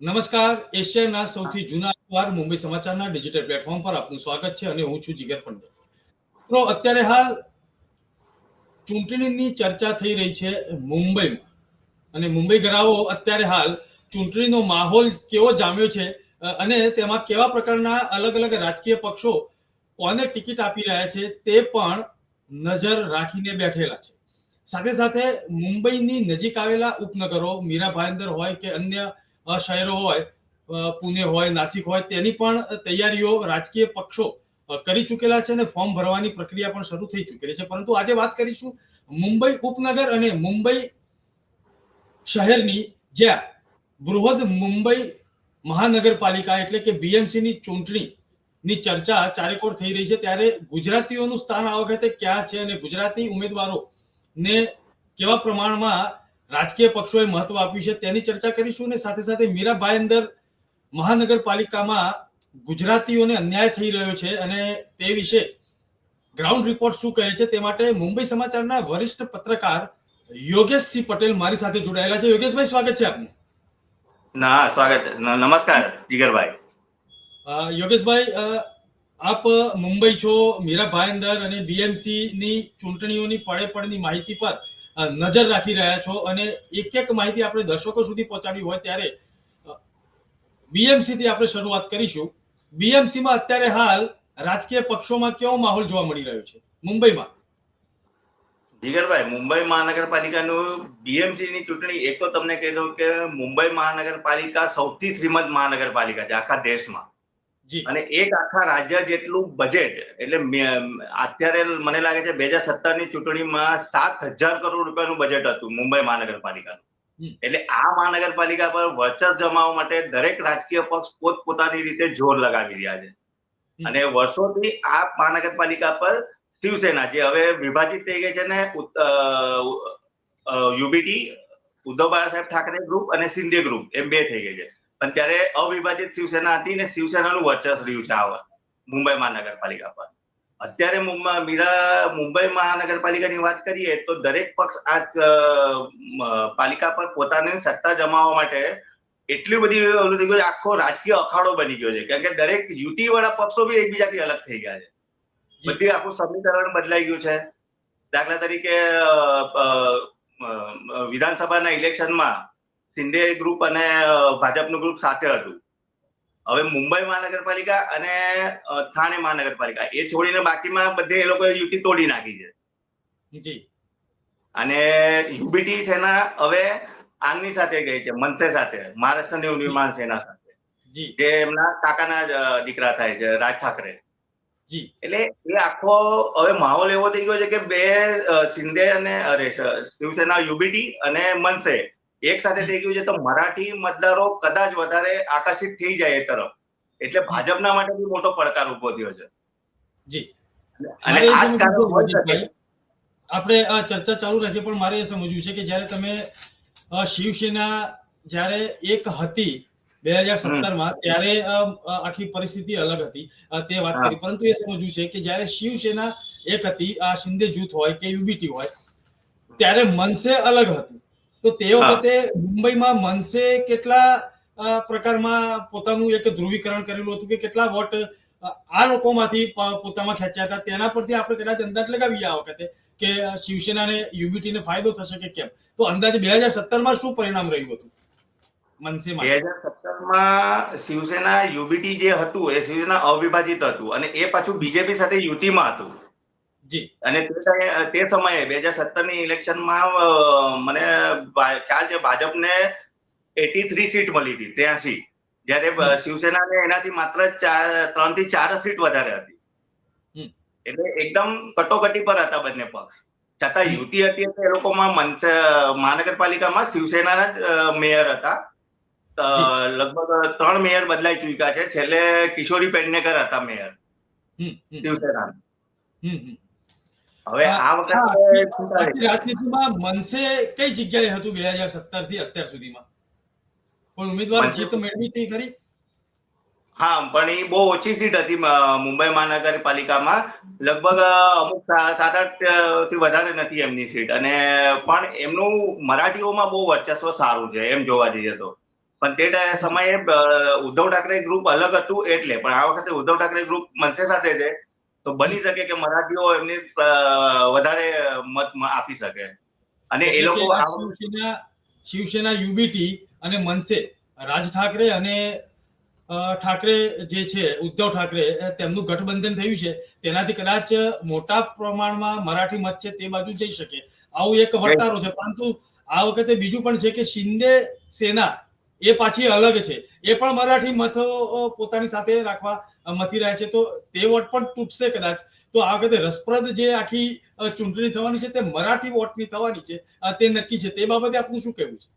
નમસ્કાર, એશિયાના સૌથી જૂના અખબાર મુંબઈ સમાચારના ડિજિટલ પ્લેટફોર્મ પર આપનું સ્વાગત છે અને હું છું જીગર પંડ્યા. મિત્રો, અત્યારે હાલ ચૂંટણીની ચર્ચા થઈ રહી છે મુંબઈમાં. અને મુંબઈ ગરાઓ અત્યારે હાલ ચૂંટણીનો માહોલ કેવો જામ્યો છે અને તેમાં કેવા પ્રકારના અલગ અલગ રાજકીય પક્ષો કોને ટિકિટ આપી રહ્યા છે, તે પણ નજર રાખીને બેઠેલા છે. સાથે સાથે મુંબઈની નજીક આવેલા ઉપનગરો મીરા ભાયંદર હોય કે અન્ય શહેરો હોય પુણે હોય, નાસિક હોય, તેની પણ તૈયારીઓ રાજકીય પક્ષો કરી ચૂકેલા છે અને ફોર્મ ભરવાની પ્રક્રિયા પણ શરૂ થઈ ચૂકેલી છે. પરંતુ આજે વાત કરીશું મુંબઈ ઉપનગર અને મુંબઈ શહેરની જ્યાં બૃહદ મુંબઈ મહાનગરપાલિકા એટલે કે બીએમસીની ચૂંટણી ની ચર્ચા ચારેકોર થઈ રહી છે. ત્યારે ગુજરાતીઓનું સ્થાન આ વખતે ક્યાં છે અને ગુજરાતી ઉમેદવારો ને કેવા પ્રમાણમાં રાજકીય પક્ષોએ મહત્વ આપ્યું છે તેની ચર્ચા કરીશું અને સાથે સાથે મીરાભાઈ અંદર મહાનગરપાલિકામાં ગુજરાતીઓને અન્યાય થઈ રહ્યો છે અને તે વિશે ગ્રાઉન્ડ રિપોર્ટ શું કહે છે તે માટે મુંબઈ સમાચારના વરિષ્ઠ પત્રકાર યોગેશસિંહ પટેલ મારી સાથે જોડાયેલા છે. યોગેશભાઈ સ્વાગત છે આપનું. ના સ્વાગત નમસ્કાર જીગરભાઈ. યોગેશભાઈ આપ મુંબઈ છો મીરાભાઈ અંદર અને બીએમસી ની ચૂંટણીઓની પડે પડની માહિતી પર નજર રાખી રહ્યા છો અને એક એક માહિતી આપણે દર્શકો સુધી પહોંચાડવી હોય ત્યારે બીએમસી થી આપણે શરૂઆત કરીશું. બીએમસી માં અત્યારે હાલ રાજકીય પક્ષોમાં કેવો માહોલ જોવા મળી રહ્યો છે? મુંબઈમાં. જીગરભાઈ, મુંબઈ મહાનગરપાલિકાનું બીએમસી ની ચૂંટણી, એક તો તમને કહી દઉં કે મુંબઈ મહાનગરપાલિકા સૌથી શ્રીમંત મહાનગરપાલિકા છે આખા દેશમાં. અને એક આખા રાજ્ય જેટલું બજેટ એટલે અત્યારે મને લાગે છે બે હજાર સત્તરની ચૂંટણીમાં સાત હજાર કરોડ રૂપિયાનું બજેટ હતું મુંબઈ મહાનગરપાલિકાનું. એટલે આ મહાનગરપાલિકા પર વર્ચસ્વ જમાવવા માટે દરેક રાજકીય પક્ષ પોતપોતાની રીતે જોર લગાવી રહ્યા છે. અને વર્ષોથી આ મહાનગરપાલિકા પર શિવસેના જે હવે વિભાજિત થઈ ગઈ છે ને યુબીટી ઉદ્ધવ બાળા સાહેબ ઠાકરે ગ્રુપ અને શિંદે ગ્રુપ એમ બે થઈ ગઈ છે. પણ ત્યારે અવિભાજિત શિવસેના હતી ને શિવસેનાનું વર્ચસ્વ રહ્યું છે આ મુંબઈ મહાનગરપાલિકા પર. અત્યારે મીરા મુંબઈ મહાનગરપાલિકાની વાત કરીએ તો દરેક પક્ષ આ પાલિકા પર પોતાની સત્તા જમાવવા માટે એટલી બધી ઓલું થઈ ગયું આખો રાજકીય અખાડો બની ગયો છે. કારણ કે દરેક યુટી વાળા પક્ષો બી એકબીજાથી અલગ થઈ ગયા છે. બધી આખું સમીકરણ બદલાઈ ગયું છે. દાખલા તરીકે વિધાનસભાના ઇલેક્શનમાં શિંદે ગ્રુપ અને ભાજપનું ગ્રુપ સાથે હતું. હવે મુંબઈ મહાનગરપાલિકા અને થાણે મહાનગરપાલિકા એ છોડીને બાકીમાં બધે એ લોકોએ યુતિ તોડી નાખી છે. જી. અને યુબીટી સેના હવે આમની સાથે ગઈ છે મનસે સાથે મહારાષ્ટ્ર નિર્માણ સેના સાથે. જી. એમના કાકાના દીકરા થાય છે રાજ ઠાકરે. જી. એટલે એ આખો હવે માહોલ એવો થઈ ગયો છે કે બે શિંદે અને અરે શિવસેના યુબીટી અને મનસે એક સાથે થઈ ગયું છે તો મરાઠી મતદારો કદાચ વધારે આકર્ષિત થઈ જાય એ તરફ. એટલે ભાજપના માટે બી મોટો પડકાર ઊભો થયો છે. જી. અને આ જ કારણ હોઈ શકે. આપણે આ ચર્ચા ચાલુ રાખીએ પણ મારે એ સમજવું છે કે જ્યારે તમે શિવસેના જ્યારે એક હતી બે હજાર સત્તરમાં ત્યારે આખી પરિસ્થિતિ અલગ હતી. તે વાત કરી. પરંતુ એ સમજવું છે કે જ્યારે શિવસેના એક હતી આ શિંદે જૂથ હોય કે યુબીટી હોય ત્યારે મનસે અલગ હતું. તો તે વખતે મુંબઈમાં મનસે કેટલા પ્રકારમાં પોતાનું એક ધ્રુવીકરણ કરેલું હતું કે કેટલા વોટ આ લોકોમાંથી પોતામાં ખેંચ્યા હતા? તેના પરથી આપણે કદાચ અંદાજ લગાવીએ આ વખતે કે શિવસેનાને યુબીટી ને ફાયદો થશે કે કેમ? તો અંદાજે બે હજાર સત્તરમાં શું પરિણામ રહ્યું હતું? મનસેમાં બે હજાર સત્તરમાં શિવસેના યુબીટી જે હતું એ શિવસેના અવિભાજિત હતું અને એ પાછું બીજેપી સાથે યુટીમાં હતું. અને તે સમયે- બે હજાર સત્તરની ઇલેક્શનમાં મને ખ્યાલ છે ભાજપને એટી થ્રી સીટ મળી હતી ત્યાંસી. જયારે શિવસેનાને એનાથી માત્ર ત્રણથી ચાર સીટ વધારે હતી. એટલે એકદમ કટોકટી પર હતા બંને પક્ષ. છતાં. યુતિ હતી એટલે એ લોકોમાં મહાનગરપાલિકામાં શિવસેનાના જ મેયર હતા. લગભગ ત્રણ મેયર બદલાઈ ચુક્યા છે. છેલ્લે કિશોરી પેડનેકર હતા મેયર. હમ, હવે આ વખતે રાજનીતિમાં મનસે કઈ જગ્યાએ હતું બે હજાર સત્તરથી અત્યાર સુધીમાં? કોઈ ઉમેદવાર જીત મેળવી હતી ખરી? હા પણ એ બહુ ઓછી સીટ હતી મુંબઈ મહાનગરપાલિકામાં. લગભગ અમુક સાત આઠથી વધારે નથી એમની સીટ. અને પણ એમનું મરાઠીઓમાં બહુ વર્ચસ્વ સારું છે એમ જોવા જઈએ તો. પણ તે સમયે ઉદ્ધવ ઠાકરે ગ્રુપ અલગ હતું એટલે. પણ આ વખતે ઉદ્ધવ ઠાકરે ગ્રુપ મનસે સાથે છે. તો બની શકે કે મરાઠીઓ એમને વધારે મત આપી શકે. અને એ લોકો શિવસેના શિવસેના યુબીટી અને મનસે રાજ ઠાકરે અને ઠાકરે જે છે ઉદ્ધવ ઠાકરે તેમનું ગઠબંધન થયું છે. તેનાથી કદાચ મોટા પ્રમાણમાં મરાઠી મત છે તે બાજુ જઈ શકે. આવું એક વર્તારો છે. પરંતુ આ વખતે બીજું પણ છે કે શિંદે સેના એ પાછી અલગ છે. એ પણ મરાઠી મથો પોતાની સાથે રાખવા મથી રહ્યા છે. તો તે વોટ પણ તૂટશે કદાચ. તો આ વખતે રસપ્રદ જે આખી ચૂંટણી થવાની છે તે મરાઠી વોટની થવાની છે તે નક્કી છે. તે બાબતે આપનું શું કહેવું છે?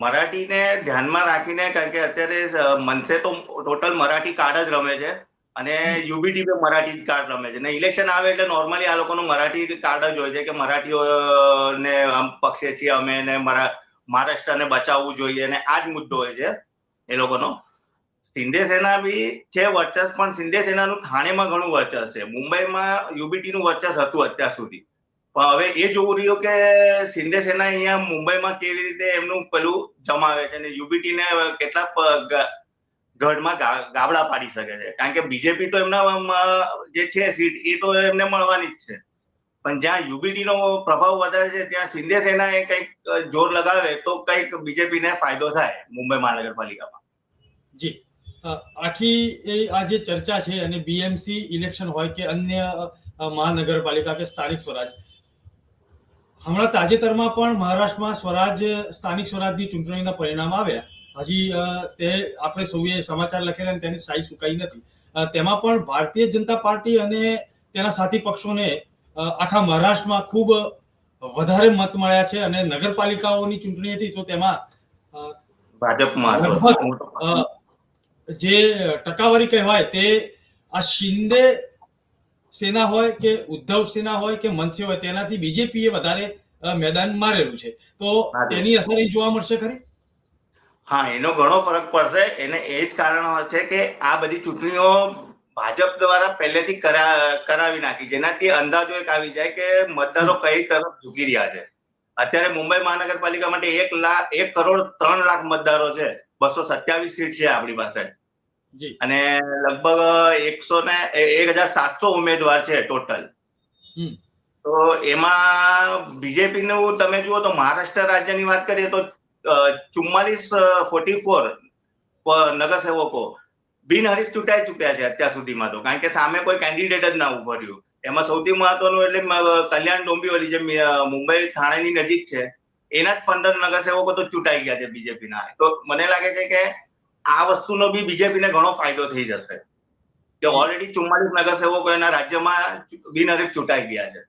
મરાઠીને ધ્યાનમાં રાખીને કારણ કે અત્યારે મનસે તો ટોટલ મરાઠી કાર્ડ જ રમે છે અને યુબીટી પણ મરાઠી કાર્ડ રમે છે. ને ઇલેક્શન આવે એટલે નોર્મલી આ લોકોનું મરાઠી કાર્ડ જ હોય છે કે મરાઠીઓને આમ પક્ષે છીએ અમે ને મરા મહારાષ્ટ્રને બચાવવું જોઈએ અને આ જ મુદ્દો હોય છે એ લોકોનો. શિંદે સેના બી છે, વર્ચસ્વ, પણ શિંદે સેનાનું થાણેમાં ઘણું વર્ચસ્વ છે. મુંબઈમાં યુબીટી નું વર્ચસ્વ હતું અત્યાર સુધી. પણ હવે એ જોવું રહ્યું કે શિંદે સેના અહીંયા મુંબઈમાં કેવી રીતે એમનું પેલું જમાવે છે અને યુબીટી ને કેટલા ગઢમાં ગાબડા પાડી શકે છે. કારણ કે બીજેપી તો એમના જે છે સીટ, એ તો એમને મળવાની જ છે. પણ જ્યાં યુબીટી નો પ્રભાવ વધારે છે, ત્યાં શિંદે સેના એ કંઈક જોર લગાવે તો કંઈક બીજેપી ને ફાયદો થાય મુંબઈ મહાનગરપાલિકામાં. જી. આખી એ, આ જે ચર્ચા છે અને બીએમસી ઇલેક્શન હોય કે અન્ય મહાનગરપાલિકા કે સ્થાનિક સ્વરાજ, હમણાં તાજેતરમાં પણ મહારાષ્ટ્રમાં સ્વરાજ, સ્થાનિક સ્વરાજની ચૂંટણીના પરિણામ આવ્યા. હજી તે આપણે સૌએ સમાચાર લખેલા અને તેની સાઈ સુકાઈ નથી. તેમાં પણ ભારતીય જનતા પાર્ટી અને તેના સાથી પક્ષોને આખા મહારાષ્ટ્રમાં ખૂબ વધારે મત મળ્યા છે અને નગરપાલિકાઓની ચૂંટણી હતી તો તેમાં ભાજપમાં જે ટકાવારી કહેવાય તે આ શિંદે સેના હોય કે ઉદ્ધવ સેના હોય કે મનસે હોય તેનાથી બીજેપીએ વધારે મેદાન મારેલું છે. તો તેની અસર એ જોવા મળશે ખરી? હા એનો ઘણો ફરક પડશે. એને એ જ કારણ છે કે આ બધી ચૂંટણીઓ ભાજપ દ્વારા પહેલેથી કરા- કરાવી નાખી જેનાથી અંદાજો એક આવી જાય કે મતદારો કઈ તરફ ઝૂકી રહ્યા છે. અત્યારે મુંબઈ મહાનગરપાલિકા માટે એક લાખ એક કરોડ ત્રણ લાખ મતદારો છે. બસો સત્યાવીસ સીટ છે આપણી પાસે. અને લગભગ એકસો ને એક હજાર સાતસો ઉમેદવાર છે ટોટલ. તો એમાં બીજેપી નું તમે જુઓ તો મહારાષ્ટ્ર રાજ્યની વાત કરીએ તો ચુમ્માલીસ ફોર્ટી ફોર નગરસેવકો બિનહરીફ ચૂંટાઈ ચૂક્યા છે અત્યાર સુધીમાં તો. કારણ કે સામે કોઈ કેન્ડિડેટ જ ના ઊભો એમાં સૌથી મહત્વનું એટલે કલ્યાણ ડોંબીવલી જે મુંબઈ થાણેની નજીક છે, એના જ પંદર નગરસેવકો તો ચૂંટાઈ ગયા છે બીજેપીના. તો મને લાગે છે કે આ વસ્તુનો બી બીજેપીને ઘણો ફાયદો થઈ જશે. કે. ઓલરેડી ચુમ્માલીસ નગરસેવકો એના રાજ્યમાં બિનહરીફ ચૂંટાઈ ગયા છે.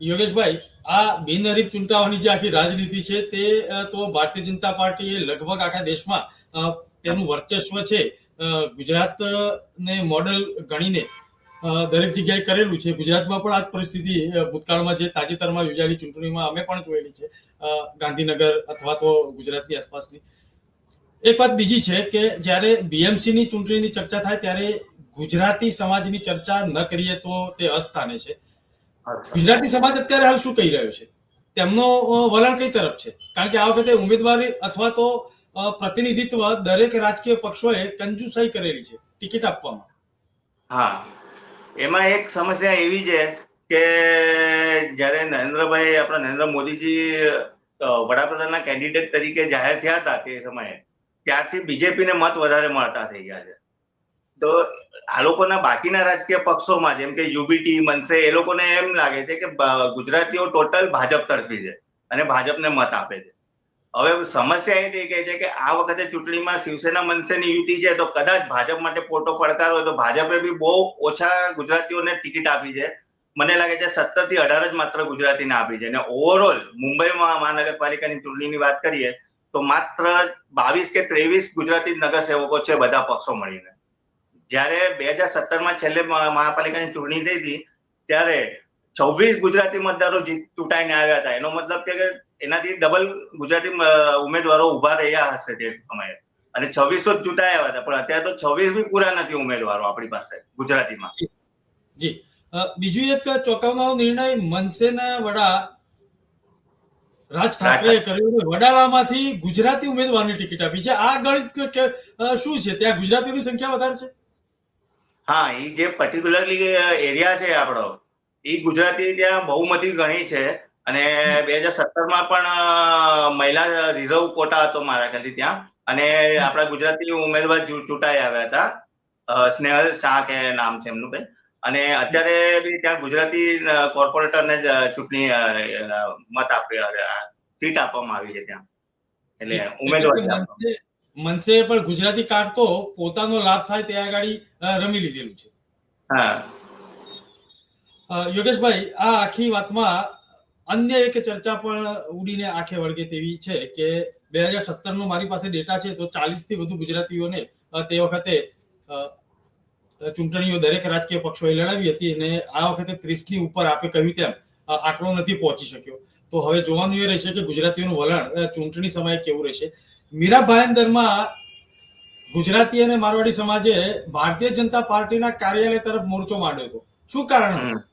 યોગેશભાઈ, આ બિનહરીફ ચૂંટાવાની જે આખી રાજનીતિ છે તે તો ભારતીય જનતા પાર્ટીએ લગભગ આખા દેશમાં તેનું વર્ચસ્વ છે ગુજરાતને મોડલ ગણીને દરેક જગ્યાએ કરેલું છે. ગુજરાતમાં પણ આ પરિસ્થિતિ ભૂતકાળમાં જે તાજેતરમાં યોજાયેલી ચૂંટણીમાં અમે પણ જોયેલી છે ગાંધીનગર અથવા તો ગુજરાતની આસપાસની. એક વાત બીજી છે કે જ્યારે BMC ની ચૂંટણીની ચર્ચા થાય ત્યારે ગુજરાતી સમાજની ચર્ચા ન કરીએ તો તે અસ્થાને છે. ગુજરાતી સમાજ અત્યારે હાલ શું કહી રહ્યો છે? તેમનો વલણ કઈ તરફ છે? કારણ કે આ વખતે ઉમેદવારી અથવા તો પ્રતિનિધિત્વ દરેક રાજકીય પક્ષોએ કંજુસાઈ કરેલી છે, ટિકિટ આપવામાં. હા. એમાં એક સમસ્યા એવી છે કે જ્યારે નરેન્દ્રભાઈ, આપણા નરેન્દ્ર મોદીજી વડાપ્રધાનના કેન્ડિડેટ તરીકે જાહેર થયા હતા તે સમયે, ત્યારથી બીજેપીને મત વધારે મળતા થઈ ગયા છે. તો આ લોકોના બાકીના રાજકીય પક્ષોમાં, જેમ કે યુબીટી મનસે, એ લોકોને એમ લાગે છે કે ગુજરાતીઓ ટોટલ ભાજપ તરફી છે અને ભાજપને મત આપે છે. હવે સમસ્યા એ થઈ છે કે આ વખતે ચૂંટણીમાં શિવસેના મનસેની યુતિ છે, તો કદાચ ભાજપ માટે પોટો પડકાર હોય તો ભાજપે બી બહુ ઓછા ગુજરાતીઓને ટિકિટ આપી છે. મને લાગે છે સત્તરથી અઢાર જ માત્ર ગુજરાતીને આપી છે. અને ઓવરઓલ મુંબઈમાં મહાનગરપાલિકાની ચૂંટણીની વાત કરીએ, તો માત્ર બાવીસ કે ત્રેવીસ ગુજરાતી નગરસેવકો છે બધા પક્ષો મળીને. જ્યારે બે હજાર સત્તરમાં છેલ્લે મહા- મહાપાલિકાની ચૂંટણી થઈ હતી, ત્યારે છવ્વીસ ગુજરાતી મતદારો જીત ચૂંટાઈને આવ્યા હતા. એનો મતલબ કે એનાથી ડબલ ગુજરાતી ઉમેદવારો ઊભા રહ્યા હશે તે સમયે. અને છવ્વીસ તો ચૂંટાઈ આવ્યા હતા પણ અત્યારે તો છવ્વીસ બી પૂરા નથી ઉમેદવારો આપણી પાસે ગુજરાતીમાં. જી. બીજું એક ચોંકાવનારો નિર્ણય મનસેના વડા રાજ ઠાકરે. કર્યું વડાલામાંથી ગુજરાતી ઉમેદવારની ટિકિટ આપી છે. આ ગણિત શું છે? ત્યાં ગુજરાતીઓની સંખ્યા વધારે છે? હા એ જે પર્ટિક્યુલરલી એરિયા છે આપણો એ ગુજરાતી ત્યાં બહુમતી ગણી છે. અને બે હજાર સત્તરમાં પણ મહિલા રિઝર્વ કોટા હતો મારા ખ્યાલથી ત્યાં. અને આપણા ગુજરાતી ઉમેદવાર ચૂંટાઈ આવ્યા હતા. સ્નેહલ શાહ કે નામ છે એમનું કઈ. અને અત્યારે બી ત્યાં ગુજરાતી કોર્પોરેટર કોર્પોરેટરને ચૂંટણી મત આપી સીટ આપવામાં આવી છે ત્યાં. એટલે ઉમેદવાર મનસે- પણ ગુજરાતી કાર્ડ તો પોતાનો લાભ થાય ત્યાં આગળ રમી લીધેલું છે. હા. યોગેશભાઈ, આ આખી વાતમાં અન્ય એક ચર્ચા પણ ઉડીને આંખે વળગે તેવી છે કે બે હજાર સત્તર નો મારી પાસે ડેટા છે તો ચાલીસથી વધુ ગુજરાતીઓને તે વખતે ચૂંટણીઓ દરેક રાજકીય પક્ષોએ લડાવી હતી અને આ વખતે ત્રીસની ઉપર આપે કહ્યું તેમ આંકડો નથી પહોંચી શક્યો. તો હવે જોવાનું એ રહેશે કે ગુજરાતીઓનું વલણ ચૂંટણી સમયે કેવું રહેશે. મીરા ભાયંદરમાં ગુજરાતી અને મારવાડી સમાજે ભારતીય જનતા પાર્ટીના કાર્યાલય તરફ મોરચો માંડ્યો હતો. શું કારણ.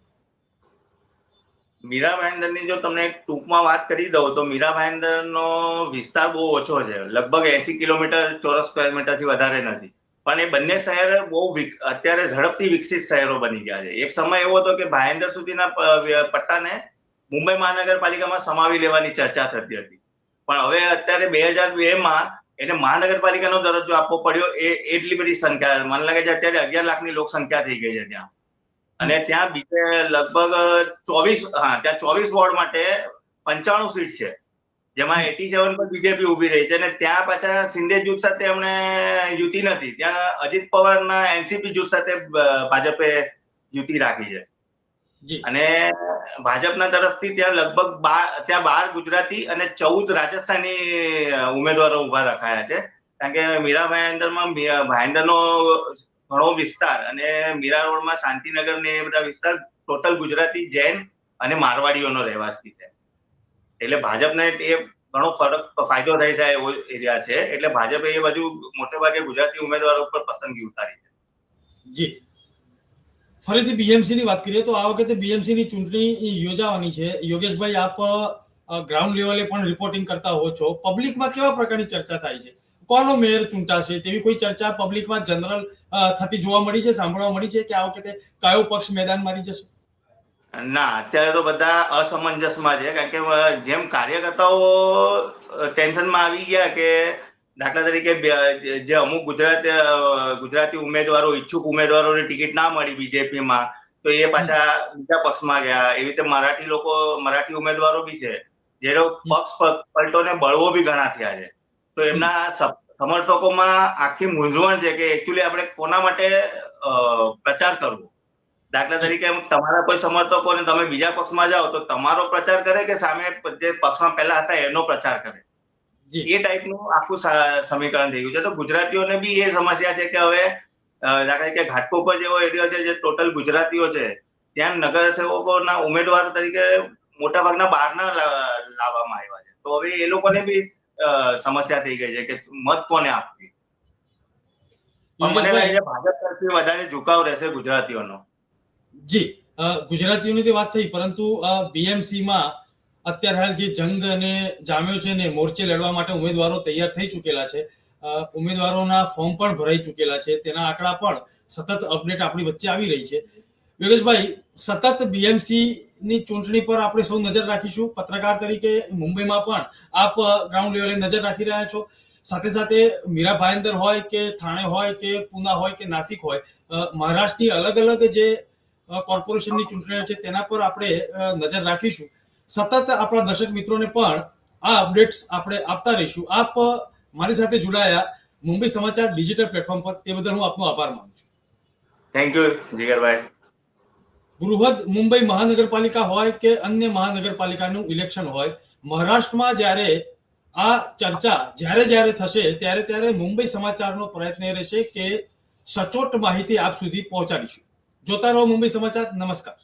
મીરા ભાઈંદરની જો તમને ટૂંકમાં વાત કરી દઉં, તો મીરા ભાઈંદરનો વિસ્તાર બહુ ઓછો છે. લગભગ એસી કિલોમીટર ચોરસ સ્ક્વેર મીટરથી વધારે નથી. પણ એ બંને શહેર બહુ અત્યારે ઝડપથી વિકસિત શહેરો બની ગયા છે. એક સમય એવો હતો કે ભાયંદર સુધીના પટ્ટાને મુંબઈ મહાનગરપાલિકામાં સમાવી લેવાની ચર્ચા થતી હતી. પણ હવે અત્યારે બે હજાર બે માં એને મહાનગરપાલિકાનો દરજ્જો આપવો પડ્યો, એ, એટલી બધી સંખ્યા, મને લાગે છે અત્યારે અગિયાર લાખની લોકસંખ્યા થઈ ગઈ છે ત્યાં. અને ત્યાં બીજે લગભગ ચોવીસ હા ત્યાં ચોવીસ વોર્ડ માટે પંચાણું સીટ છે. જેમાં એટી સેવન પર બીજેપી ઊભી રહી છે અને ત્યાં પાછા સિંધે જૂથ સાથે એમણે યુતિ નથી. ત્યાં અજીત પવારના એનસીપી જૂથ સાથે ભાજપે યુતિ રાખી છે. અને ભાજપના તરફથી ત્યાં લગભગ બાર ત્યાં બાર ગુજરાતી અને ચૌદ રાજસ્થાની ઉમેદવારો ઊભા રખાયા છે. કારણ કે મીરા ભાઈંદરમાં ભાઈંદરનો ઘણો વિસ્તાર અને મીરા રોડમાં શાંતિનગર ને એ બધા વિસ્તાર ટોટલ ગુજરાતી, જૈન અને મારવાડીઓનો રહેવાસી છે. એટલે ભાજપને એ ઘણો ફરક, ફાયદો થઈ જાય એવો એરિયા છે. એટલે ભાજપે એ બાજુ મોટે ભાગે ગુજરાતી ઉમેદવારો ઉપર પસંદગી ઉતારી છે. જી. ફરીથી બીએમસી ની વાત કરીએ તો આ વખતે બીએમસી ની ચૂંટણી યોજાવાની છે. યોગેશભાઈ, આપ ગ્રાઉન્ડ લેવલે પણ રિપોર્ટિંગ કરતા હો છો. પબ્લિકમાં કેવા પ્રકારની ચર્ચા થાય છે? કોનો મેયર ચૂંટાશે તેવી કોઈ ચર્ચા પબ્લિકમાં જનરલ થતી જોવા મળી છે, સાંભળવા મળી છે કે આ વખતે કયો પક્ષ મેદાન મારી જશે? ના, અત્યારે તો બધા અસમંજસમાં છે, કારણ કે જેમ કાર્યકર્તાઓ ટેન્શનમાં આવી ગયા કે દાખલા તરીકે જે અમુક ગુજરાત ગુજરાતી ઉમેદવારો, ઈચ્છુક ઉમેદવારોની ટિકિટ ના મળી બીજેપીમાં, તો એ પાછા બીજા પક્ષમાં ગયા. એવી રીતે મરાઠી લોકો, મરાઠી ઉમેદવારો બી છે, જેનો પક્ષ પલટો પલટોને બળવો બી ઘણા થયા છે. તો એમના સમર્થકોમાં આખી મૂંઝવણ છે કે એકચ્યુઅલી આપણે કોના માટે પ્રચાર કરવો? દાખલા તરીકે તમારા કોઈ સમર્થકો ને તમે બીજા પક્ષમાં જાઓ તો તમારો પ્રચાર કરે કે સામે જે પક્ષમાં પહેલા હતા એનો પ્રચાર કરે? એ ટાઈપનું આખું સમીકરણ થઈ ગયું છે. તો ગુજરાતીઓને બી એ સમસ્યા છે કે હવે દાખલા તરીકે ઘાટકોપર જેવો એરિયો છે જે ટોટલ ગુજરાતીઓ છે ત્યાં નગરસેવકોના ઉમેદવાર તરીકે મોટા ભાગના બહારના લાવવામાં આવ્યા છે. તો હવે એ લોકોને બી સમસ્યા થઈ ગઈ છે કે મત કોને આપવી? મને લાગે ભાજપ તરફથી વધારે ઝુકાવ રહેશે ગુજરાતીઓનો. જી ગુજરાતીઓની તે વાત થઈ પરંતુ બીએમસીમાં અત્યારે હાલ જે જંગ અને જામ્યો છે ને મોરચે લડવા માટે ઉમેદવારો તૈયાર થઈ ચૂકેલા છે. ઉમેદવારોના ફોર્મ પણ ભરાઈ ચૂકેલા છે. તેના આંકડા પણ સતત અપડેટ આપણી વચ્ચે આવી રહી છે. યોગેશભાઈ, સતત બીએમસી ની ચૂંટણી પર આપણે સૌ નજર રાખીશું. પત્રકાર તરીકે મુંબઈમાં પણ આપ ગ્રાઉન્ડ લેવલે નજર રાખી રહ્યા છો. સાથે સાથે મીરા ભાયંદર હોય કે થાણે હોય કે પુના હોય કે નાસિક હોય મહારાષ્ટ્રની અલગ અલગ જે કોર્પોરેશનની ચૂંટણીઓ છે તેના પર આપણે નજર રાખીશું. સતત આપણા દર્શક મિત્રોને પણ આ અપડેટ્સ આપણે આપતા રહીશું. આપ મારી સાથે જોડાયા મુંબઈ સમાચાર ડિજિટલ પ્લેટફોર્મ પર. તે બદલ હું આપનો આભાર માનું છું. થેન્ક યુ જીગરભાઈ. બૃહદ મુંબઈ મહાનગરપાલિકા હોય કે અન્ય મહાનગરપાલિકાનું ઇલેક્શન હોય, મહારાષ્ટ્રમાં જ્યારે આ ચર્ચા જ્યારે જ્યારે થશે, ત્યારે ત્યારે મુંબઈ સમાચારનો પ્રયત્ન રહેશે કે સચોટ માહિતી આપ સુધી પહોંચાડીશું. જોતા રહો મુંબઈ સમાચાર. નમસ્કાર.